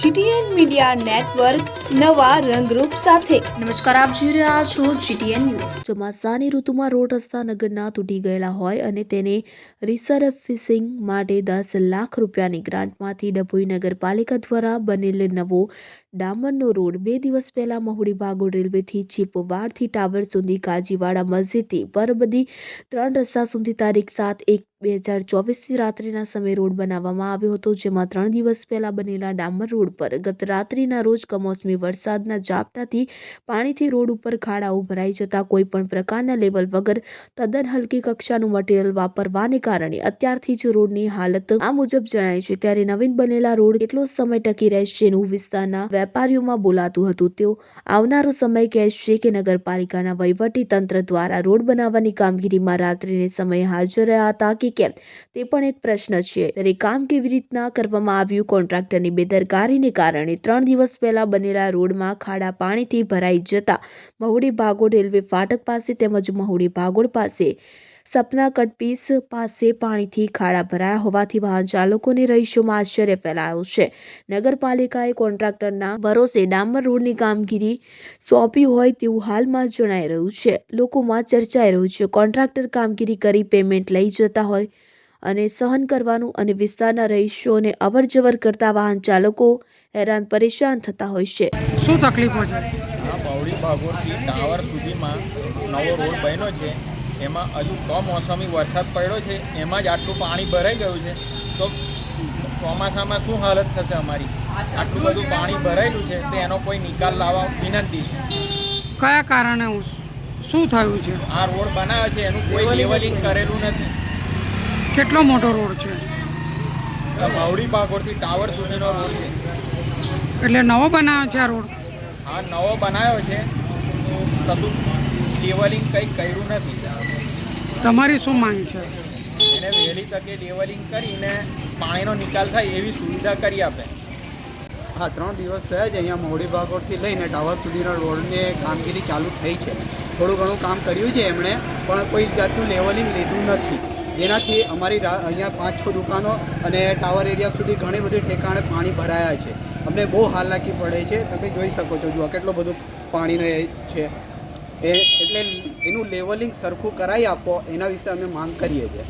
GTN media network નવા રંગરૂપ સાથે. નમસ્કાર આપ જોઈ રહ્યા છો જીટીએન ન્યૂઝ. ચોમાસાની ઋતુમાં રોડ રસ્તા નગરના તૂટી ગયેલા હોય અને તેને રિસર્ફિસિંગ માટે દસ લાખ રૂપિયાની ગ્રાન્ટમાંથી ડભોઈ નગરપાલિકા દ્વારા બનેલ નવો ડામરનો રોડ બે દિવસ પહેલા મહુડી બાગોડ રેલવેથી ચીપવાડથી ટાવર સુધી કાજીવાડા મસ્જિદથી પરબદી ત્રણ રસ્તા સુધી તારીખ સાત એક બે હજાર ચોવીસથી રાત્રિના સમયે રોડ બનાવવામાં આવ્યો હતો, જેમાં ત્રણ દિવસ પહેલાં બનેલા ડામર રોડ પર ગત રાત્રિના રોજ કમોસમી વરસાદના ઝાપટાથી પાણીથી રોડ ઉપર ખાડાઓ ભરાઈ જતા કોઈપણ પ્રકારના લેવલ વગર તદ્દન હલકી કક્ષાનું મટીરિયલ વાપરવાને કારણે અત્યારથી જ રોડની હાલત આ મુજબ જણાય છે. ત્યારે નવીન બનેલા રોડ કેટલો સમય ટકી રહેશે એનું વિસ્તારના વેપારીઓમાં બોલાતું હતું. તેઓ આવનારો સમય કહેશે કે નગરપાલિકાના વહીવટી તંત્ર દ્વારા રોડ બનાવવાની કામગીરીમાં રાત્રિને સમયે હાજર રહ્યા હતા કે કેમ? તે પણ એક પ્રશ્ન છે. ત્યારે કામ કેવી રીતના કરવામાં આવ્યું? કોન્ટ્રાક્ટરની બેદરકારીને કારણે ત્રણ દિવસ પહેલા બનેલા રોડમાં ખાડા પાણીથી ભરાઈ જતા મહુડી ભાગોળ રેલવે ફાટક પાસે તેમજ મહુડી ભાગોળ પાસે સપના કટપીસ પાસે પાણીથી ખાડા ભરાયા હોવાથી વાહન ચાલકોને રહીશોમાં આશ્ચર્ય ફેલાયો છે. નગરપાલિકાએ કોન્ટ્રાક્ટરના ભરોસે ડામર રોડની કામગીરી સોંપી હોય તેવું હાલમાં જણાઈ રહ્યું છે. લોકોમાં ચર્ચાઈ રહ્યું છે. કોન્ટ્રાક્ટર કામગીરી કરી પેમેન્ટ લઈ જતા હોય અને સહન કરવાનું અને વિસ્તારના રહીશોને અવરજવર કરતા વાહન ચાલકો હેરાન પરેશાન થતા હોય છે. શું તકલીફો છે? આ બાવડી ભાગોળથી ટાવર સુધીમાં નવો રોડ બન્યો છે. એમાં હજુ કમોસમી વરસાદ પડ્યો છે એમાં જ આટલું પાણી ભરાઈ ગયું છે. તો ચોમાસામાં શું હાલત થશે અમારી? આટલું બધું પાણી ભરાયેલું છે તો એનો કોઈ નિકાલ લાવવા વિનંતી કયા કારણે હું શું થયું છે? આ રોડ બનાવ્યો છે એનું કોઈ લેવલિંગ કરેલું નથી. કેટલો મોટો રોડ છે? માવડી પાકોરથી ટાવર સુધીનો રોડ છે. એટલે નવો બનાવ્યો છે આ રોડ? આ નવો બનાવ્યો છે. કશું લેવલિંગ કંઈ કર્યું નથી. તમારી શું માંગ છે? એને વહેલી તકે લેવલિંગ કરીને પાણીનો નિકાલ થાય એવી સુવિધા કરી આપે. હા ત્રણ દિવસ થયા છે અહીંયા મોડી ભાગોળથી લઈને ટાવર સુધીના રોડની કામગીરી ચાલુ થઈ છે. થોડું ઘણું કામ કર્યું છે એમણે પણ કોઈ જાતનું લેવલિંગ લીધું નથી. જેનાથી અમારી અહીંયા પાંચ છ દુકાનો અને ટાવર એરિયા સુધી ઘણી બધી ઠેકાણે પાણી ભરાયા છે. અમને બહુ હાલાકી પડે છે તમે જોઈ શકો છો જુઓ કેટલો બધું પાણીનો એ છે. એ એટલે એનું લેવલિંગ સરખું કરાવી આપો એના વિશે અમે માંગ કરીએ છીએ.